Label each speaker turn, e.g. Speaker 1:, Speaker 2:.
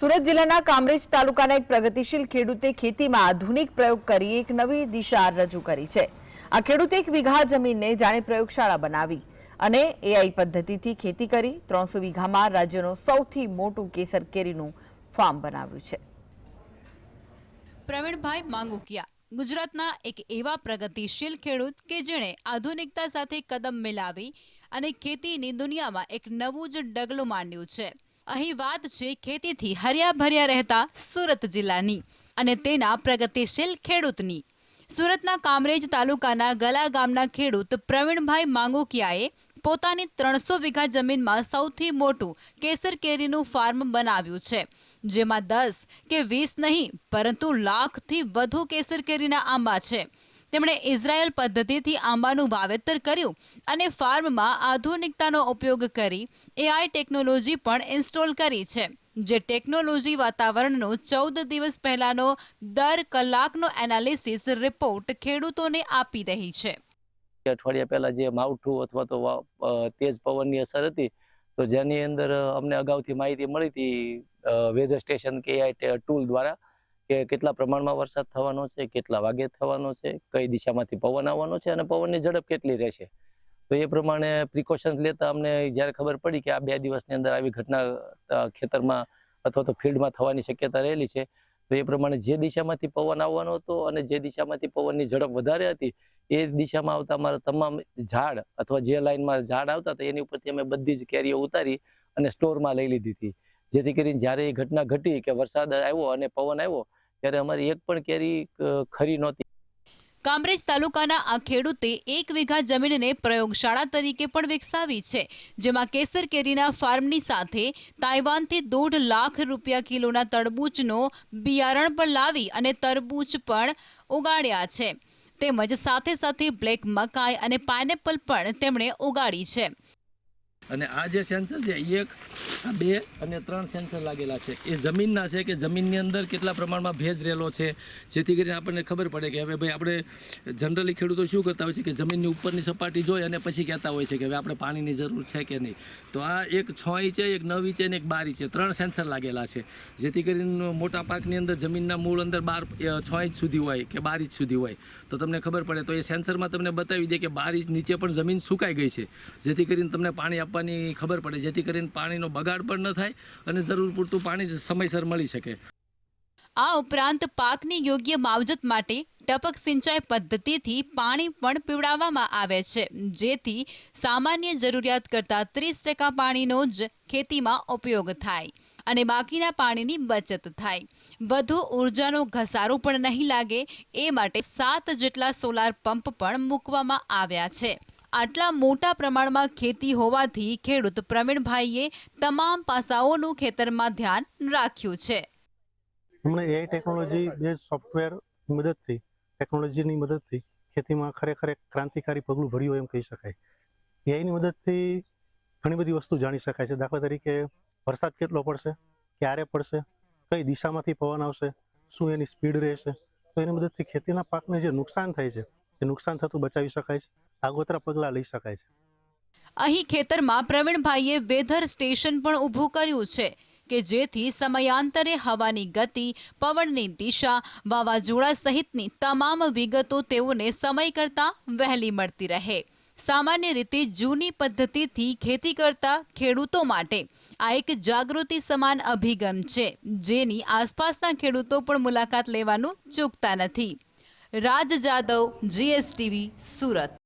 Speaker 1: સુરત જિલ્લાના કામરેજ તાલુકાના એક પ્રગતિશીલ ખેડૂતે ખેતીમાં આધુનિક પ્રયોગ કરી એક નવી દિશા રજૂ કરી છે. આ ખેડૂતે એક વીઘા જમીનને જાણે પ્રયોગશાળા બનાવી અને એઆઈ પદ્ધતિથી ખેતી કરી ત્રણસો વીઘામાં રાજ્યનું સૌથી મોટું કેસર કેરીનું ફાર્મ બનાવ્યું છે.
Speaker 2: પ્રવીણભાઈ માંગુકિયા, ગુજરાતના એક એવા પ્રગતિશીલ ખેડૂત કે જેણે આધુનિકતા સાથે કદમ મિલાવી અને ખેતીની દુનિયામાં એક નવું જ ડગલું માંડ્યું છે. અહીં વાત છે ખેતીથી હર્યા ભર્યા રહેતા સુરત જિલ્લાની અને તેના પ્રગતિશીલ ખેડૂતની. સુરતના કામરેજ તાલુકાના ગલા ગામના ખેડૂત પ્રવીણભાઈ માંગુકિયાએ પોતાની ત્રણસો વીઘા જમીનમાં સૌથી મોટું કેસર કેરીનું ફાર્મ બનાવ્યું છે, જેમાં દસ કે વીસ નહીં, પરંતુ લાખથી વધુ કેસર કેરીના આંબા છે. તેમણે ઇઝરાયલ પદ્ધતિથી આંબાનું વાવેતર કર્યું અને ફાર્મમાં આધુનિકતાનો ઉપયોગ કરી એઆઈ ટેકનોલોજી પણ ઇન્સ્ટોલ કરી છે. જે ટેકનોલોજી વાતાવરણનો ચૌદ દિવસ પહેલાનો દર કલાકનો એનાલિસિસ રિપોર્ટ ખેડૂતોને આપી રહી છે.
Speaker 3: અઠવાડિયા પહેલા જે માવઠું અથવા તો તેજ પવનની અસર હતી, તો જેની અંદર અમને અગાઉથી માહિતી મળી હતી વેધર સ્ટેશન કે એઆઈ ટૂલ દ્વારા કે કેટલા પ્રમાણમાં વરસાદ થવાનો છે, કેટલા વાગે થવાનો છે, કઈ દિશામાંથી પવન આવવાનો છે અને પવનની ઝડપ કેટલી રહેશે? તો એ પ્રમાણે પ્રિકોશન્સ લેતા અમને જ્યારે ખબર પડી કે આ બે દિવસની અંદર આવી ઘટના ખેતરમાં અથવા તો ફિલ્ડમાં થવાની શક્યતા રહેલી છે, તો એ પ્રમાણે જે દિશામાંથી પવન આવવાનો હતો અને જે દિશામાંથી પવનની ઝડપ વધારે હતી, એ દિશામાં આવતા અમારા તમામ ઝાડ અથવા જે લાઈનમાં ઝાડ આવતા હતા, એની ઉપરથી અમે બધી જ કેરીઓ ઉતારી અને સ્ટોરમાં લઈ લીધી હતી. જેથી કરીને જ્યારે એ ઘટના ઘટી કે વરસાદ આવ્યો અને પવન આવ્યો ત્યારે અમારી એક પણ કેરી ખરી નહોતી.
Speaker 2: કામરેજ તાલુકાના આ ખેડૂતે એક વીઘા જમીનને પ્રયોગશાળા તરીકે પણ વિકસાવી છે જેમાં કેસર કેરીના ફાર્મની સાથે તાઇવાનથી દોઢ લાખ રૂપિયા કિલોના તરબૂચનો બિયારણ પણ લાવી અને તરબૂચ પણ ઉગાડ્યા છે. તેમજ સાથે સાથે બ્લેક મકાઈ અને પાઇનેપલ પણ તેમણે ઉગાડી છે.
Speaker 3: અને આ જે સેન્સર છે એ એક આ બે અને ત્રણ સેન્સર લાગેલા છે. એ જમીનના છે કે જમીનની અંદર કેટલા પ્રમાણમાં ભેજ રહેલો છે? જેથી કરીને આપણને ખબર પડે કે હવે ભાઈ આપણે જનરલી ખેડૂતો શું કરતા હોય છે કે જમીનની ઉપરની સપાટી જોઈ અને પછી કહેતા હોય છે કે હવે આપણે પાણીની જરૂર છે કે નહીં. તો આ એક છ ઇંચે, એક નવ ઇંચે અને એક બાર ઇંચે ત્રણ સેન્સર લાગેલા છે. જેથી કરીને મોટા પાકની અંદર જમીનના મૂળ અંદર બાર છ ઇંચ સુધી હોય કે બાર ઇંચ સુધી હોય. તો તમને ખબર પડે, તો એ સેન્સરમાં તમને બતાવી દે કે બાર ઇંચ નીચે પણ જમીન સુકાઈ ગઈ છે. જેથી કરીને તમને પાણી આપવાની ખબર પડે. જેથી કરીને પાણીનો બગાડ પણ ન થાય અને જરૂર પૂરતું પાણી સમયસર મળી શકે.
Speaker 2: આ ઉપરાંત પાકની યોગ્ય માવજત માટે ટપક સિંચાઈ પદ્ધતિથી પાણી પણ પીવડાવવામાં આવે છે. જેથી સામાન્ય જરૂરિયાત કરતાં ત્રીસ ટકા પાણીનો જ ખેતીમાં ઉપયોગ થાય અને બાકીના પાણીની બચત થાય. વધુ ઉર્જાનો ઘસારો પણ નહીં લાગે એ માટે સાત જેટલા સોલાર પંપ પણ મૂકવામાં આવ્યા છે. આટલા મોટા પ્રમાણમાં ખેતી હોવાથી ખેડૂત પ્રવીણભાઈએ તમામ પાસાઓનું ખેતરમાં ધ્યાન રાખ્યું છે.
Speaker 4: એમણે એઆઈ ટેકનોલોજી બેઝ સોફ્ટવેરની મદદથી ટેકનોલોજીની મદદથી ખેતીમાં ખરેખર ક્રાંતિકારી પગલું ભર્યું એમ કહી શકાય. એઆઈની મદદથી ઘણી બધી વસ્તુ જાણી શકાય છે. દાખલા તરીકે વરસાદ કેટલો પડશે, ક્યારે પડશે, કઈ દિશામાંથી પવન આવશે, શું એની સ્પીડ રહેશે, તો એની મદદથી ખેતીના પાકને જે નુકસાન થાય છે નુકસાન થતું બચાવી શકાય છે? આગોતરા પગલાં લઈ શકાય છે.
Speaker 2: અહીં ખેતરમાં પ્રવીણભાઈએ વેધર સ્ટેશન પણ ઊભું કર્યું છે કે જેથી સમયાંતરે હવાની ગતિ, પવનની દિશા, વાવાઝોડા સહિતની તમામ વિગતો તેઓને સમય કરતાં વહેલી મળતી રહે. સામાન્ય રીતે જૂની પદ્ધતિથી ખેતી કરતા ખેડૂતો માટે આ એક જાગૃતિ સમાન અભિગમ છે. જેની આસપાસના ખેડૂતો પણ મુલાકાત લેવાનું ચૂકતા નથી. રાજ જાદવ જીએસટીવી સુરત.